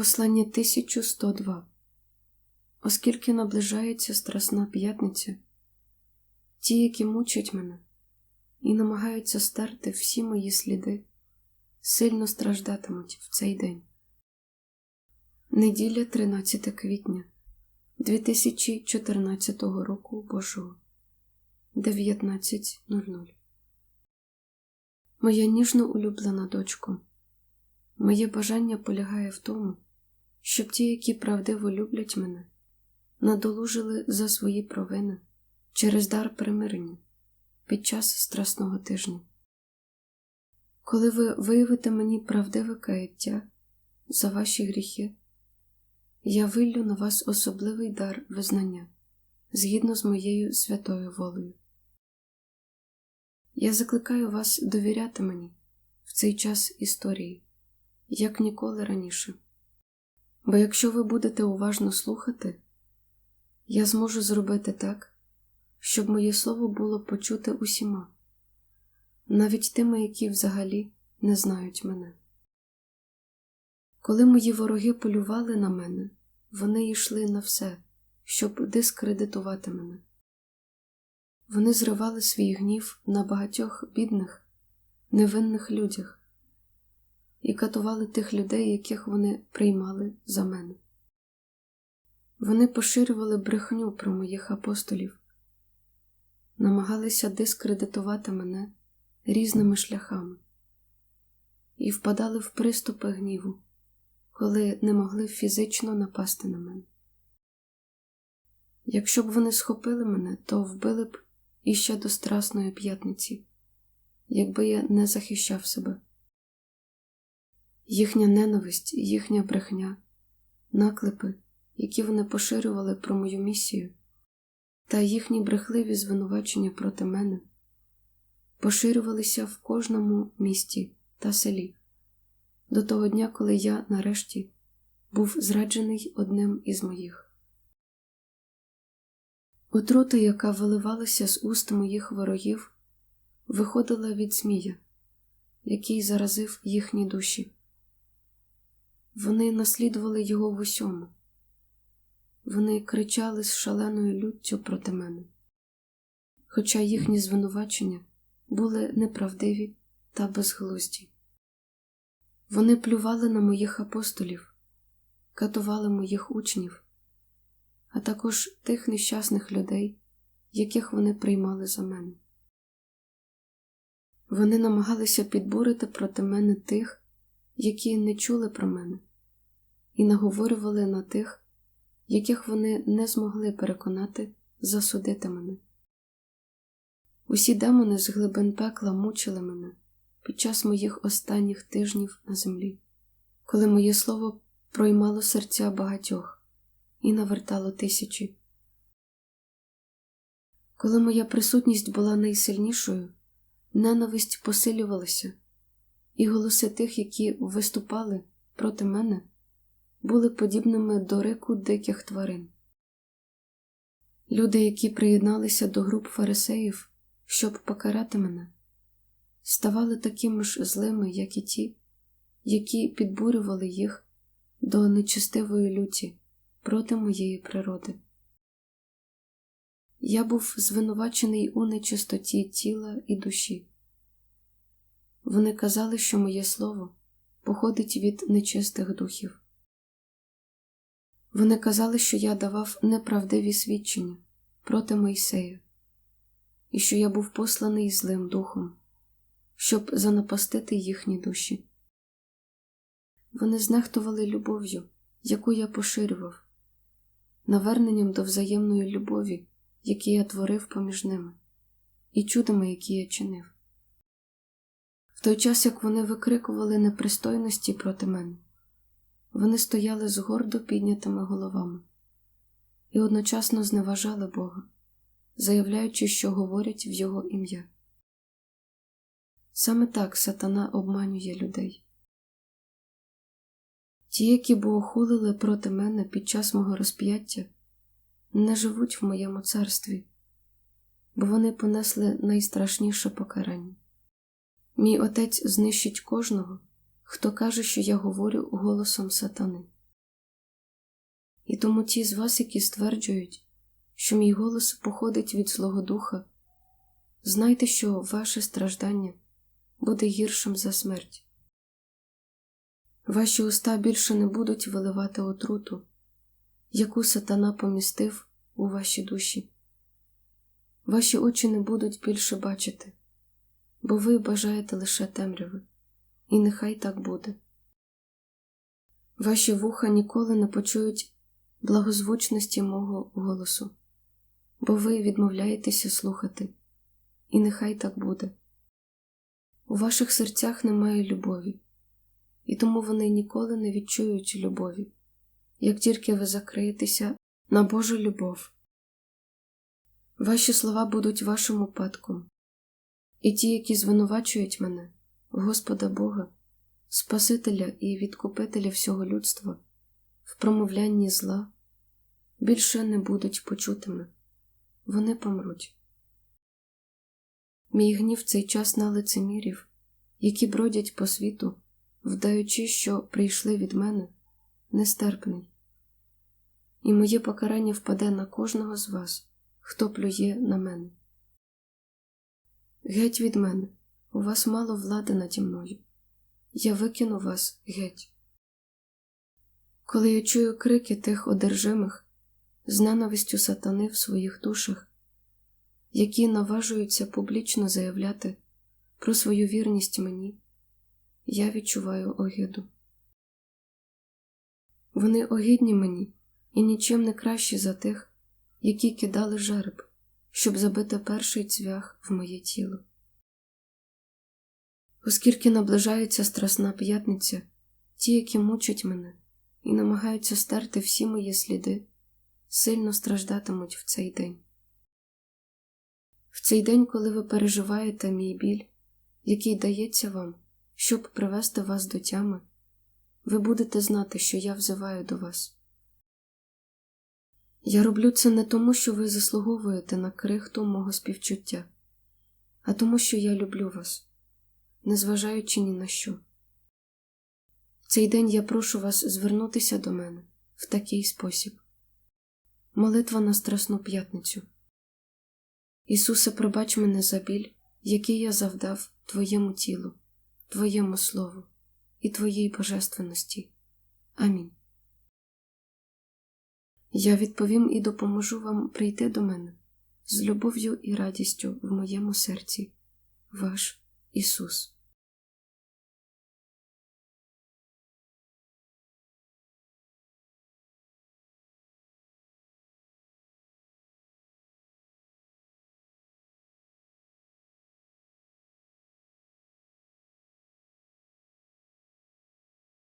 Послання 1102 Оскільки наближається Страсна п'ятниця, ті, які мучать мене і намагаються стерти всі мої сліди, сильно страждатимуть в цей день. Неділя 13 квітня 2014 року Божого. 19.00 Моя ніжно улюблена дочко, моє бажання полягає в тому, щоб ті, які правдиво люблять мене, надолужили за свої провини через дар примирення під час страсного тижня. Коли ви виявите мені правдиве каяття за ваші гріхи, я виллю на вас особливий дар визнання згідно з моєю святою волею. Я закликаю вас довіряти мені в цей час історії, як ніколи раніше. Бо якщо ви будете уважно слухати, я зможу зробити так, щоб моє слово було почуте усіма, навіть тими, які взагалі не знають мене. Коли мої вороги полювали на мене, вони йшли на все, щоб дискредитувати мене. Вони зривали свій гнів на багатьох бідних, невинних людях і катували тих людей, яких вони приймали за мене. Вони поширювали брехню про моїх апостолів, намагалися дискредитувати мене різними шляхами і впадали в приступи гніву, коли не могли фізично напасти на мене. Якщо б вони схопили мене, то вбили б іще до Страсної п'ятниці, якби я не захищав себе. Їхня ненависть, їхня брехня, наклепи, які вони поширювали про мою місію, та їхні брехливі звинувачення проти мене поширювалися в кожному місті та селі до того дня, коли я, нарешті, був зраджений одним із моїх. Отрута, яка виливалася з уст моїх ворогів, виходила від Змія, який заразив їхні душі. Вони наслідували його в усьому. Вони кричали з шаленою люттю проти мене, хоча їхні звинувачення були неправдиві та безглузді. Вони плювали на моїх апостолів, катували моїх учнів а також тих нещасних людей, яких вони приймали за мене. Вони намагалися підбурити проти мене тих, які не чули про мене, і наговорювали на тих, яких вони не змогли переконати засудити мене. Усі демони з глибин пекла мучили мене під час моїх останніх тижнів на землі, коли моє слово проймало серця багатьох і навертало тисячі. Коли моя присутність була найсильнішою, ненависть посилювалася, і голоси тих, які виступали проти мене, були подібними до рику диких тварин. Люди, які приєдналися до груп фарисеїв, щоб покарати мене, ставали такими ж злими, як і ті, які підбурювали їх до нечистивої люті проти моєї природи. Я був звинувачений у нечистоті тіла і душі. Вони казали, що моє слово походить від нечистих духів. Вони казали, що я давав неправдиві свідчення проти Мойсея, і що я був посланий злим духом, щоб занапастити їхні душі. Вони знехтували любов'ю, яку я поширював, наверненням до взаємної любові, які я творив поміж ними, і чудами, які я чинив. Той час, як вони викрикували непристойності проти мене, вони стояли з гордо піднятими головами і одночасно зневажали Бога, заявляючи, що говорять в Його ім'я. Саме так сатана обманює людей. Ті, які богохулили проти мене під час мого розп'яття, не живуть в моєму царстві, бо вони понесли найстрашніше покарання. Мій отець знищить кожного, хто каже, що я говорю голосом сатани. І тому ті з вас, які стверджують, що мій голос походить від Злого Духа, знайте, що ваше страждання буде гіршим за смерть. Ваші уста більше не будуть виливати отруту, яку сатана помістив у ваші душі. Ваші очі не будуть більше бачити, бо ви бажаєте лише темряви, і нехай так буде. Ваші вуха ніколи не почують благозвучності мого голосу, бо ви відмовляєтеся слухати, і нехай так буде. У ваших серцях немає любові, і тому вони ніколи не відчують любові, як тільки ви закриєтеся на Божу любов. Ваші слова будуть вашим упадком, і ті, які звинувачують мене, Господа Бога, Спасителя і відкупителя всього людства, в промовлянні зла, більше не будуть почутими, вони помруть. Мій гнів цей час на лицемірів, які бродять по світу, вдаючи, що прийшли від мене, нестерпний, і моє покарання впаде на кожного з вас, хто плює на мене. Геть від мене, у вас мало влади наді мною, я викину вас геть. Коли я чую крики тих одержимих, з ненавистю сатани в своїх душах, які наважуються публічно заявляти про свою вірність мені, я відчуваю огиду. Вони огидні мені і нічим не кращі за тих, які кидали жереб, щоб забити перший цвях в моє тіло. Оскільки наближається страсна п'ятниця, ті, які мучать мене і намагаються стерти всі мої сліди, сильно страждатимуть в цей день. В цей день, коли ви переживаєте мій біль, який дається вам, щоб привести вас до тями, ви будете знати, що я взиваю до вас. Я роблю це не тому, що ви заслуговуєте на крихту мого співчуття, а тому, що я люблю вас, незважаючи ні на що. В цей день я прошу вас звернутися до мене в такий спосіб. Молитва на Страсну п'ятницю. Ісусе, пробач мене за біль, який я завдав Твоєму тілу, Твоєму Слову і Твоїй божественності. Амінь. Я відповім і допоможу вам прийти до мене з любов'ю і радістю в моєму серці, ваш Ісус.